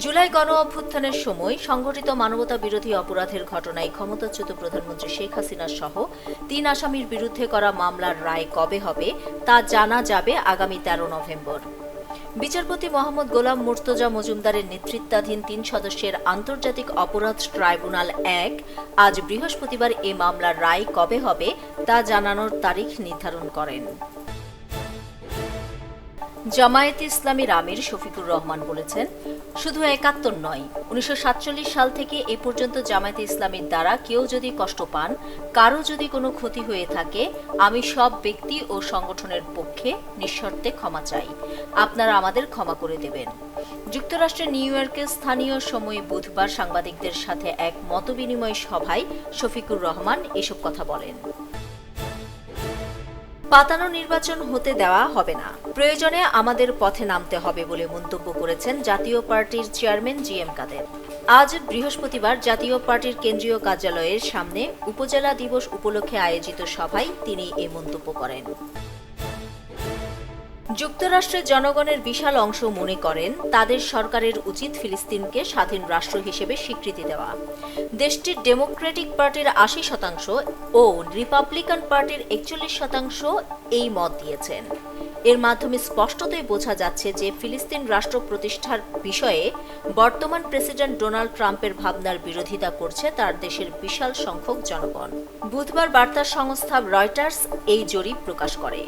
গণ অভ্যুত্থানের সময় সংঘটিত মানবতা বিরোধী অপরাধের ঘটনায় ক্ষমতাচ্যুত প্রধানমন্ত্রী শেখ হাসিনা সহ তিন আসামির বিরুদ্ধে করা মামলার রায় কবে হবে তা জানা যাবে আগামী তেরো নভেম্বর। বিচারপতি মোহাম্মদ গোলাম মুর্তজা মজুমদারের নেতৃত্বাধীন তিন সদস্যের আন্তর্জাতিক অপরাধ ট্রাইব্যুনাল এক আজ বৃহস্পতিবার এ মামলার রায় কবে হবে তা জানানোর তারিখ নির্ধারণ করেন। জামায়াতে ইসলামীর আমির শফিকুর রহমান বলেছেন, শুধু একাত্তর নয়, উনিশশো সাল থেকে এ পর্যন্ত জামায়াতে ইসলামীর দ্বারা কেউ যদি কষ্ট পান, কারও যদি কোনো ক্ষতি হয়ে থাকে, আমি সব ব্যক্তি ও সংগঠনের পক্ষে নিঃশর্তে ক্ষমা চাই। আপনারা আমাদের ক্ষমা করে দেবেন। যুক্তরাষ্ট্রের নিউ ইয়র্কে স্থানীয় সময়ে বুধবার সাংবাদিকদের সাথে এক মতবিনিময় সভায় শফিকুর রহমান এসব কথা বলেন। পাতানো নির্বাচন হতে দেওয়া হবে না। প্রয়োজনে আমাদের পথে নামতে হবে বলে মন্তব্য করেছেন জাতীয় পার্টির চেয়ারম্যান জি এম কাদের। আজ বৃহস্পতিবার জাতীয় পার্টির কেন্দ্রীয় কার্যালয়ের সামনে উপজেলা দিবস উপলক্ষে আয়োজিত সভায় তিনি এ মন্তব্য করেন। যুক্তরাষ্ট্রের জনগণের বিশাল অংশ মনে করেন তাদের সরকারের উচিত ফিলিস্তিনকে স্বাধীন রাষ্ট্র হিসেবে স্বীকৃতি দেওয়া। দেশটির ডেমোক্রেটিক পার্টির আশি শতাংশ ও রিপাবলিকান পার্টির একচল্লিশ শতাংশ এই মত দিয়েছেন। এর মাধ্যমে স্পষ্টতই বোঝা যাচ্ছে যে ফিলিস্তিন রাষ্ট্র প্রতিষ্ঠার বিষয়ে বর্তমান প্রেসিডেন্ট ডোনাল্ড ট্রাম্পের ভাবনার বিরোধিতা করছে তার দেশের বিশাল সংখ্যক জনগণ। বুধবার বার্তা সংস্থা রয়টার্স এই জরিপ প্রকাশ করে।